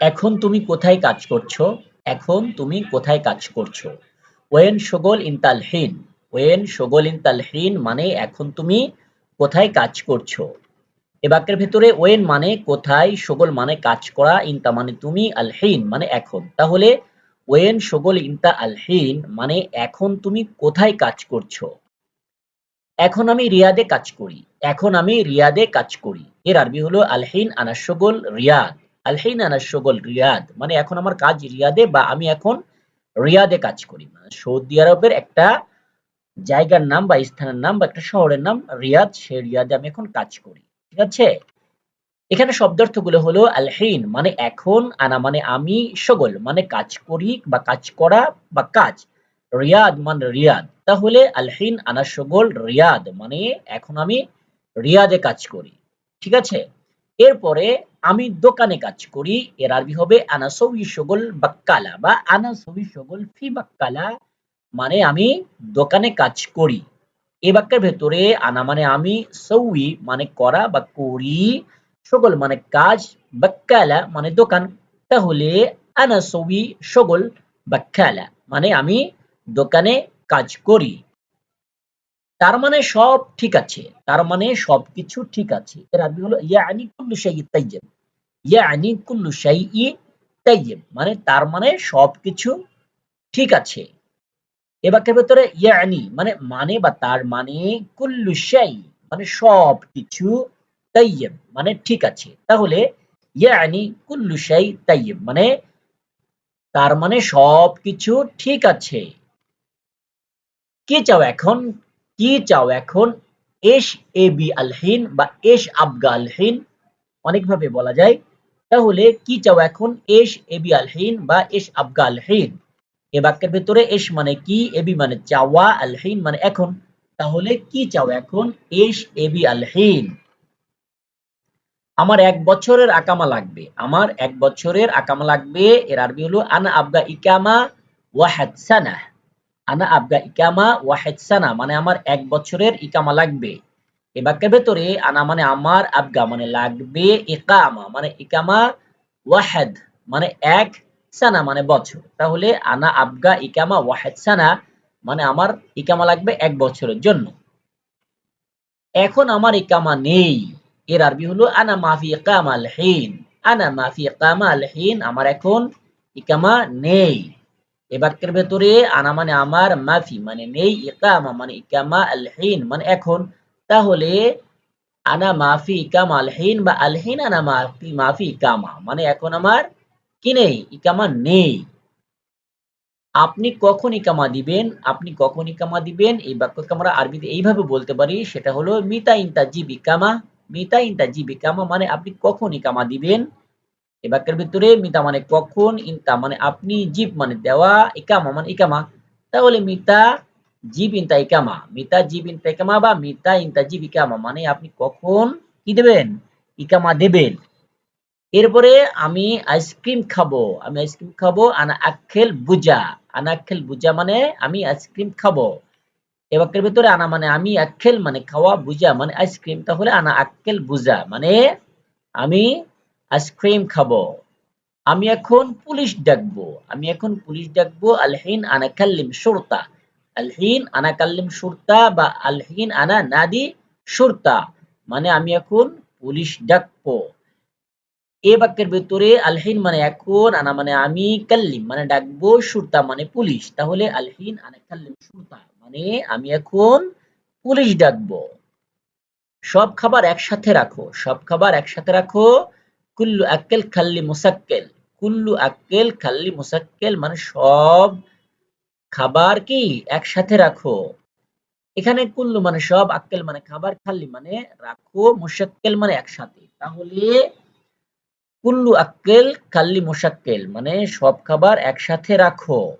এখন তুমি কোথায় কাজ করছ? এখন তুমি কোথায় কাজ করছ? ওয়েন শোগল ইন তালহিন ওয়েন শোগল ইন তালহিন মানে এখন তুমি কোথায় কাজ করছ? এ বাক্যের ভেতরে ওয়েন মানে কোথায়, শোগল মানে কাজ করা, ইনতা মানে তুমি, আলহিন মানে এখন। তাহলে ওয়েন শোগল ইনতা আলহিন মানে এখন তুমি কোথায় কাজ করছ? এখন আমি রিয়াদে কাজ করি। এখন আমি রিয়াদে কাজ করি। এর আরবি হলো আলহিন আনা শোগল রিয়াদ। আলহিন আনা শোগল রিয়াদ মানে এখন আমার কাজ রিয়াদে বা আমি এখন রিয়াদে কাজ করি। মানে সৌদি আরবের একটা জায়গার নাম বা স্থানের নাম বা একটা শহরের নাম রিয়াদ সে রিয়াদে আমি এখন কাজ করি। ঠিক আছে? এখানে শব্দার্থগুলো হলো আলহিন মানে এখন, আনা মানে আমি, শগল মানে কাজ করি বা কাজ করা বা কাজ। রিয়াদ মানে রিয়াদ। তাহলে আলহিন আনা শগল রিয়াদ মানে এখন আমি রিয়াদে কাজ করি। ঠিক আছে? এরপরে আমি দোকানে কাজ করি। এর আরবি হবে আনা সৌই শগল বাক্কালা বা আনা সৌই শগল ফি বাক্কালা মানে আমি দোকানে কাজ করি। এ বাক্যের ভেতরে আনা মানে আমি, সৌই মানে করা বা করি, শগল মানে কাজ, বাক্কালা মানে দোকান। তাহলে আনা সৌই শগল বাক্কালা মানে আমি দোকানে কাজ করি। তার মানে সব ঠিক আছে। তার মানে সবকিছু ঠিক আছে। এর আরবি হলো, ইয়ানি কুল্লু শাইই তাইয়্যিব। ইয়ানি কুল্লু শাইই তাইয়্যিব মানে তার মানে সবকিছু ঠিক আছে। এ বাক্যের ভেতরে, ইয়ানি মানে মানে বা তার মানে কুল্লু শাই মানে সবকিছু তাইয়্যিব মানে ঠিক আছে। তাহলে, ইয়ানি কুল্লু শাই তাইয়্যিব মানে তার মানে সবকিছু ঠিক আছে। কি চাও এখন? কি চাও এখন? এশ বি আলহীন বা এশ আবগা আলহিন অনেকভাবে বলা যায়। তাহলে কি চাও এখন? এশ বি আলহীন বা এশ আবগা আলহিন এ বাক্যের ভেতরে এশ মানে কি, এবি মানে চাওয়া, আলহীন মানে এখন। তাহলে কি চাও এখন? এশ বি আলহীন আমার এক বছরের আকামা লাগবে। আমার এক বছরের আকামা লাগবে। এর আরবি হলো আনা আবগা ইকামা ওয়াহাদ সানাহ। আনা আবগা ইকামা ওয়াহেদ সানা মানে আমার এক বছরের ইকামা লাগবে। এ বাক্যের ভেতরে আনা মানে আমার, আবগা মানে লাগবে, ইকামা মানে ইকামা, ওয়াহেদ মানে এক, সানা মানে বছর। তাহলে আনা আবগা ইকামা ওয়াহেদ সানা মানে আমার ইকামা লাগবে এক বছরের জন্য। এখন আমার ইকামা নেই। এর আরবি হলো আনা মাফি ইকামা আল হিন। আনা মাফি ইকামা আল হিন আমার এখন ইকামা নেই। এ বাক্যের ভেতরে আনা মানে আমার, মাফি মানে নেই, ইকামা মানে ইকামা, আলহিন মানে এখন। তাহলে আনা মাফি ইকামা আলহিন বা আলহিন আনা মাফি মাফি ইকামা মানে এখন আমার কি নেই? ইকামা নেই। আপনি কখন ইকামা দিবেন? আপনি কখন ইকামা দিবেন? এই বাক্যকে আমরা আরবিতে এইভাবে বলতে পারি সেটা হলো মিতা ইনতা জিব ইকামা মিতা ইনতা জিব ইকামা মানে আপনি কখন ইকামা দিবেন? এ বাক্যের ভিতরে মিতা মানে কখন, ইনতা মানে আপনি, জিব মানে দেওয়া, ইকামা মানে ইকামা। তাহলে মিতা জিব ইনতা ইকামা, মিতা জিব ইনতা ইকামা বা মিতা ইনতা জীব ইকামা মানে আপনি কখন কি দেবেন? ইকামা দেবেন। এরপরে আমি আইসক্রিম খাব। আমি আইসক্রিম খাব আনা আক্কেল বুজা। আনা আক্কেল বুজা মানে আমি আইসক্রিম খাব। এ বাক্যের ভিতরে আনা মানে আমি, আক্কেল মানে খাওয়া, বুজা মানে আইসক্রিম। তাহলে আনা আক্কেল বুজা মানে আমি আইসক্রিম খাব। আমি এখন পুলিশ ডাকবো। আমি এখন পুলিশ ডাকবো। আলহিন আনা কাল্লিম শুরতা। আলহিন আনা কাল্লিম শুরতা বা আলহিন আনা নাদি শুরতা মানে আমি এখন পুলিশ ডাকবো। এ বাক্যের ভেতরে আলহিন মানে এখন, আনা মানে আমি, কাল্লিম মানে ডাকবো, সুরতা মানে পুলিশ। তাহলে আলহিন আনা কাল্লিম শুরতা মানে আমি এখন পুলিশ ডাকবো। সব খাবার একসাথে রাখো। সব খাবার একসাথে রাখো। কুল্লু আক্কেল খাল্লি মুসাক্কেল। কুল্লু আক্কেল খাল্লি মুসাক্কেল মানে সব খাবার কি একসাথে রাখো। এখানে কুল্লু মানে সব, আক্কেল মানে খাবার, খাল্লি মানে রাখো, মুসাক্কেল মানে একসাথে। তাহলে কুল্লু আক্কেল খাল্লি মুসাক্কেল মানে সব খাবার একসাথে রাখো।